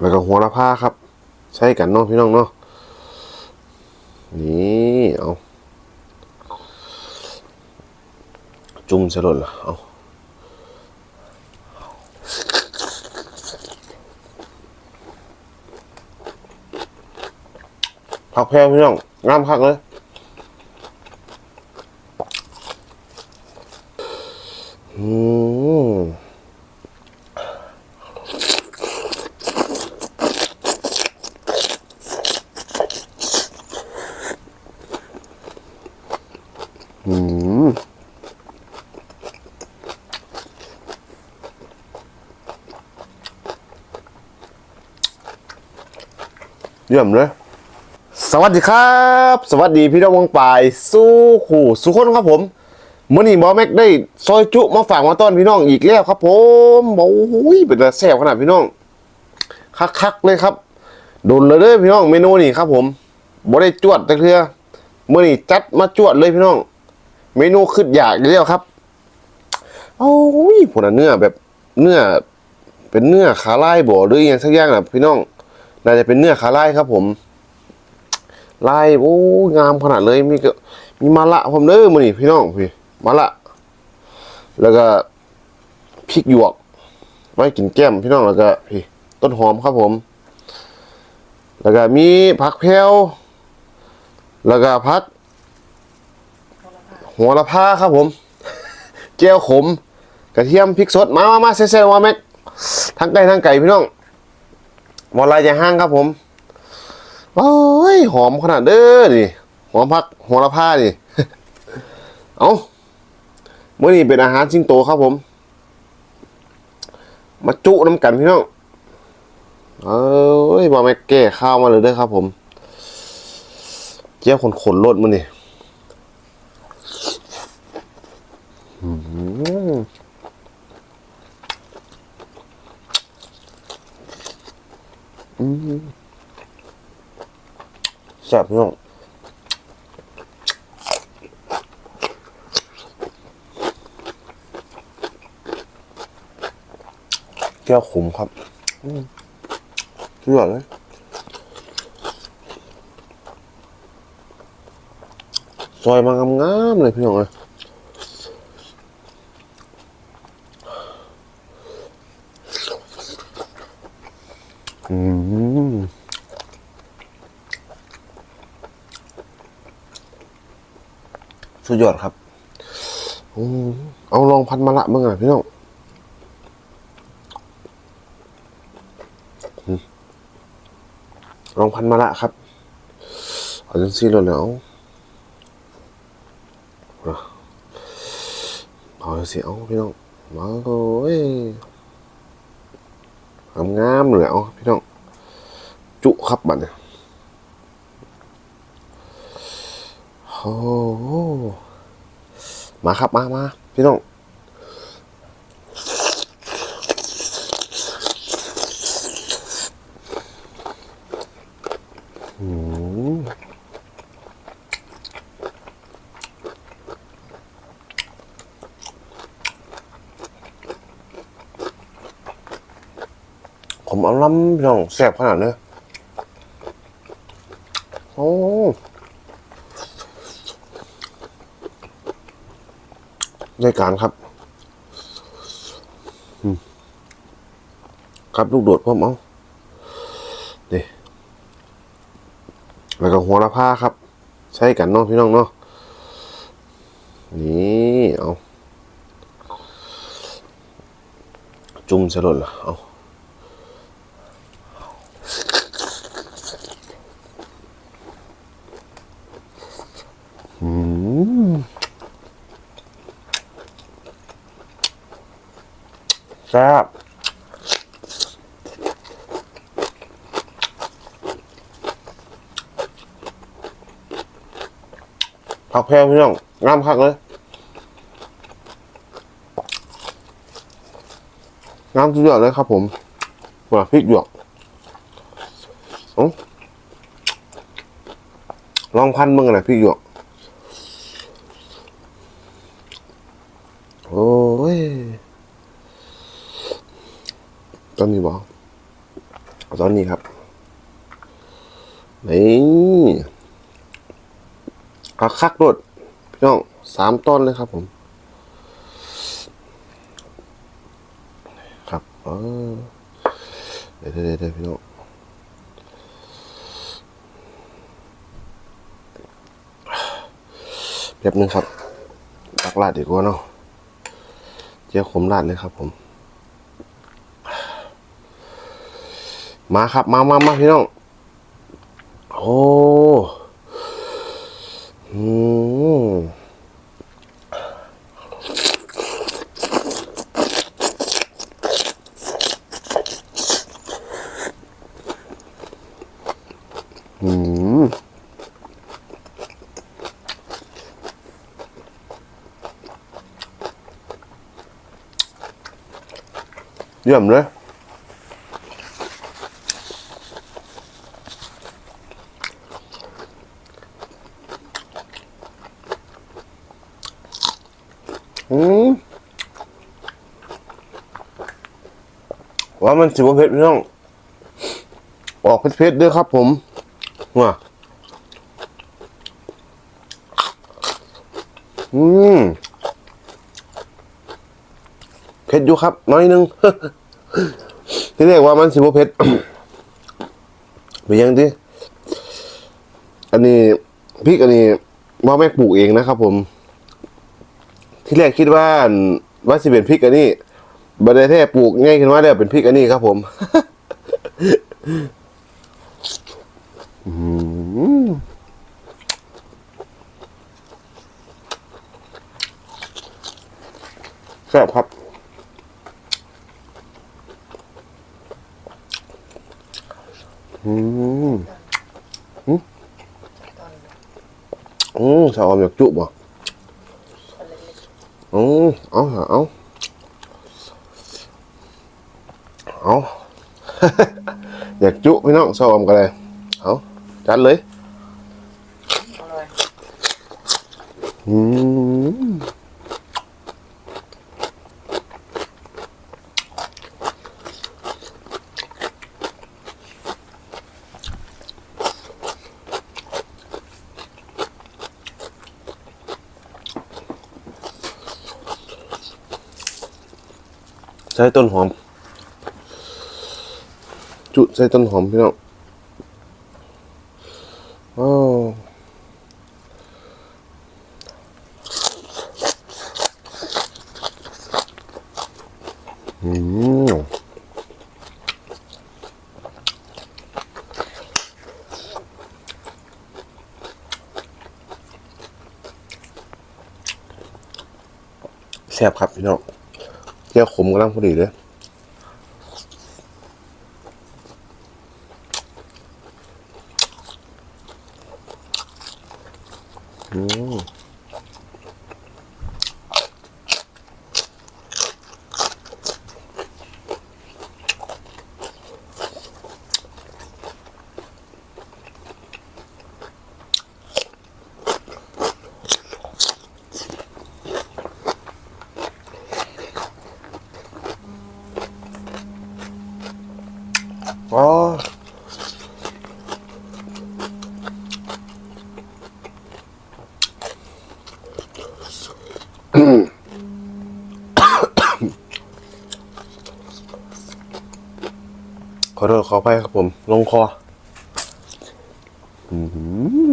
แล้วก็หัวละผ้าครับ ใช้กันเนาะพี่น้องเนาะนี่เอาจุ่มสลดละเอาผักแพรวพี่น้องงามคักเลยอืม เยี่ยมเลย สวัสดีครับ สวัสดีพี่น้องวงปลาย สู้ขู่สุขคนครับผมมื่อนี้บอแม็กได้ซอยจุมาฝากมาต้อนพี่น้องอีกแล้วครับ ผมโอ้ยเป็นแต่แซ่บขนาดพี่น้อง คักๆเลยครับ โดนเลยเด้อพี่น้องเมนูนี่ครับ ผมบ่ได้จวดต่เทื่อมื่อนี้จัดมาจวดเลยพี่น้อง เมนูขึ้นอยากอีกแล้วครับโอ้ยผลเนื้อแบบเนื้อ เป็นเนื้อขาลายบ่หรืออหยังสักอย่างน่ะพี่น้อง น่าจะเป็นเนื้อขาลายครับผมไลายโอ้งามขนาดเลยมีก็มีมะละผมเด้อมื้อนี้พี่น้องพี่มะละ แล้วก็พริกหยวก ไว้กินแก้มพี่น้องแล้วก็พี่ต้นหอมครับผม แล้วก็มีผักแพวแล้วก็ผักหัวละพาครับผมแก้วขม กระเทียมพริกสดมามามาเซ่ๆว่าแม็กทั้งไก่ทั้งไก่พี่น้อง วอลายจะห้างครับผมโอ้ยหอมขนาดเด้อนี่หอมพักหัวละผ้านี่เอาเมื่อนี้เป็นอาหารสิงโตครับผม มาจุน้ำกันพี่น้องเอ้ยบอแม่แก้ข้าวมาเลยเด้อครับผม เจ้าขนขนรถมันนี่ อืมแซ่บพี่น้องแก้วขมครับอืมสุดยอดเลยซอยมางามๆเลยพี่น้องเลยอืม สุ ดยอดครับอเอาลองพันมะละมึงอะพี่น้องลองพันมะละครับเอาจังซี่เลยเนาะเอาเอาจังซี่เอาพี่น้องมาโอ้ยงามๆเลยเอาพี่น้อง จุครับบัดเนี่ย อ้มาครับมามาพี่น้องผมเอาล้ำพี่น้องแซ่บขนาดเลยโอ้ ได้การครับอืมครับลูกโดดพ่อมเอานี่แล้วก็หัวละผ้าครับ ใช้กันเนาะพี่น้องเนาะนี่เอาจุ่มสลดละเอาอืม แซ่บผักแพรวพี่น้องงามคักเลยงามสุดยอดเลยครับผมว่าพริกหยวกลองพันมึงอะไรพริกหยวก โอ้ย ต อนนี้บอกเอาตอนนี้ครับนี่เอาคักโดพี่น้องสามต้นเลยครับผม ครับเออเดี๋ยวเดี๋ยวเดี๋ยวพี่น้องแป๊บนึงครับตักลาดดีกว่าเนาะเจียวขมลาดเลยครับผม มาครับ มามามาพี่น้อง โอ้อืมอืมเยี่ยมเลย มันสิบเผ็ดพี่น้องออกเผ็ดๆด้วยครับผมว่ะอืมเผ็ดอยู่ครับ น้อยนึงที่เรียกว่ามันสิบเผ็ดไปยังดิอันนี้พริกอันนี้ว่าแม่ปลูกเองนะครับผม ที่แรกคิดว่าว่าสิเป็นพริกอันนี้ บันไดแท้ปลูกง่ายขึ้นมาแล้วเป็นพริกอันนี้ครับผมแซ่บครับอืมอืมอืมชาวอมอยากจุบอะอืมเอาหาเอา เอา อยากจุพี่น้องชอบกันเลยเอาจัดเลยอืมใช้ต้นหอม จุใส่ต้นหอมพี่น้องอ้าวอืมแซ่บครับพี่น้องเจียวขมกำลังพอดีเลย อืมอ๋อ ขอโทษขออภัยครับผม ลงคออือหือ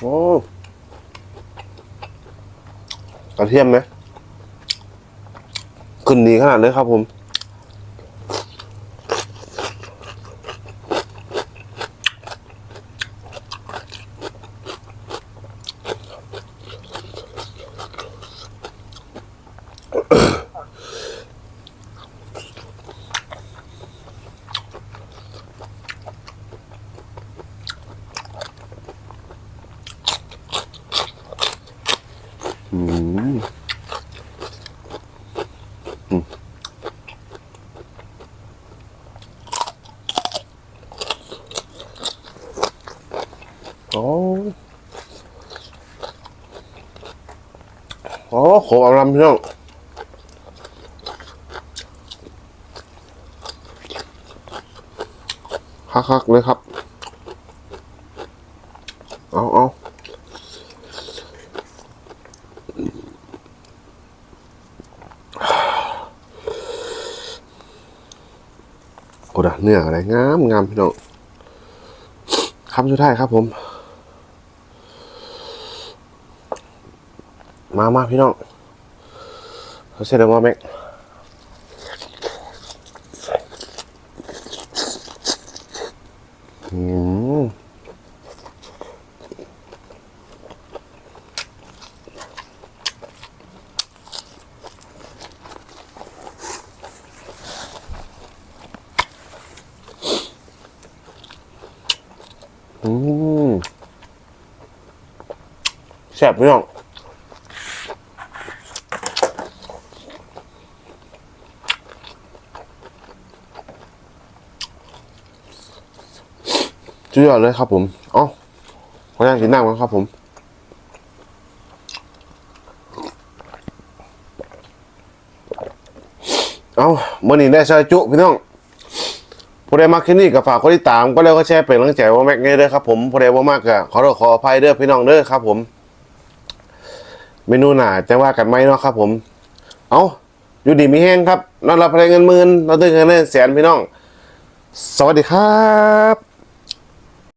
โอ้กระ เทียมไหมขึ้นดีขนาดเลยครับผมอืมอืม อ้ โอ้โหอารมณ์พี่น้องคักๆเลยครับ เอาเอาโอ้ดะเนื้ออะไรงามงามพี่น้องคำสุดท้ายครับผม มามาพี่น้องเสร็จแล้วว่าแม็กอืมอืมแซ่บพี่น้อง สุดยอดเลยครับผมเอ้าขออนุญาตกินน้ำกันครับผมเอาเมื่อนี้ได้ซอยจุพี่น้องผู้ใดมักคลินี้ก็ฝากกดติดตามก็แล้วก็แชร์เป็นกำลังใจว่าแม็กเนเด้อครับผมผู้ใดบ่มากก็ขอโทษขออภัยเด้อพี่น้องเด้อครับ ผม เมนูหนาจะว่ากันไหมเนาะครับ ผม เอาอยู่ดีมีแห้งครับนอนรับพลังเงินหมื่นเราตื่นเงินแสนพี่น้อง สวัสดีครับ